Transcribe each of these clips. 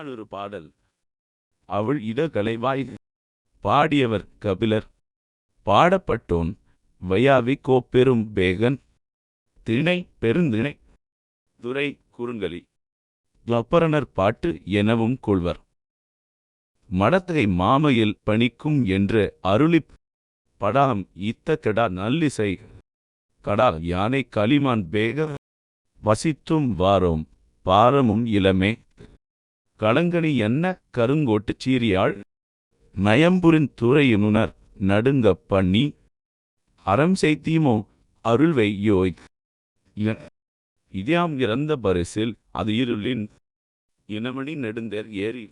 புறநானூறு பாடல். அவள் இடகலைவாய் பாடியவர் கபிலர். பாடப்பட்டோன் வையாவி கோப்பெரும் பேகன். திணை பெருந்திணை. துரை குறுங்கலி. கப்பரணர் பாட்டு எனவும் கொள்வர். மடத்தகை மாமையில் பணிக்கும் என்று அருளிப் படாம் இத்த கெடா நல்லிசை. கடா யானை களிமான் பேக. வசித்தும் வாரோம் பாரமும் இளமே. களங்கனி என்ன கருங்கோட்டுச் சீரியாள் நயம்புரின் துறையினுணர் நடுங்கப் பண்ணி அறம் செய்தீமோ அருள்வை யோய். இதாம் இறந்த பரிசில் அது இருளின் இனமணி நெடுந்தேர் ஏறி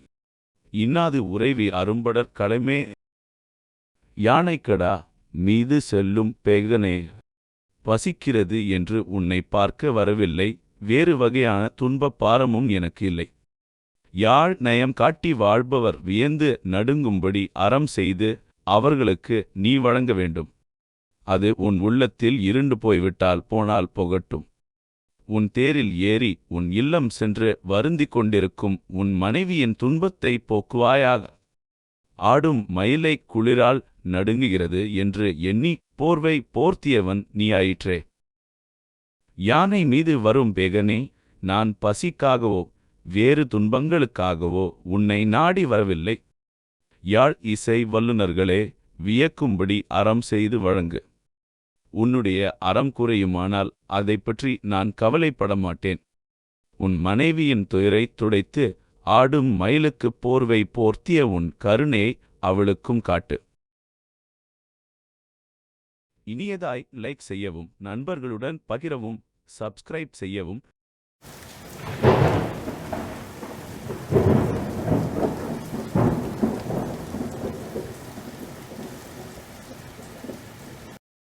இன்னாது உறைவி அரும்படற் களமே யானைக்கடா மீது செல்லும் பேகனே பசிக்கிறது என்று உன்னை பார்க்க வரவில்லை. வேறு வகையான துன்பப் பாரமும் எனக்கு இல்லை. யாழ் நயம் காட்டி வாழ்பவர் வியந்து நடுங்கும்படி அறம் செய்து அவர்களுக்கு நீ வழங்க வேண்டும். அது உன் உள்ளத்தில் இருண்டு போய்விட்டால் போனால் போகட்டும். உன் தேரில் ஏறி உன் இல்லம் சென்று வருந்திக் கொண்டிருக்கும் உன் மனைவியின் துன்பத்தை போக்குவாயாக. ஆடும் மயிலை குளிரால் நடுங்குகிறது என்று எண்ணி போர்வை போர்த்தியவன் நீ ஆயிற்றே. யானை மீது வரும் பேகனே நான் பசிக்காகவோ வேறு துன்பங்களுக்காகவோ உன்னை நாடி வரவில்லை. யாழ் இசை வல்லுநர்களே வியக்கும்படி அறம் செய்து வழங்கு. உன்னுடைய அறம் குறையுமானால் அதைப் பற்றி நான் கவலைப்பட மாட்டேன் உன் மனைவியின் துயரைத் துடைத்து ஆடும் மயிலுக்குப் போர்வை போர்த்திய உன் கருணையை அவளுக்கும் காட்டு. இனியதாய் லைக் செய்யவும் நண்பர்களுடன் பகிரவும் சப்ஸ்கிரைப் செய்யவும்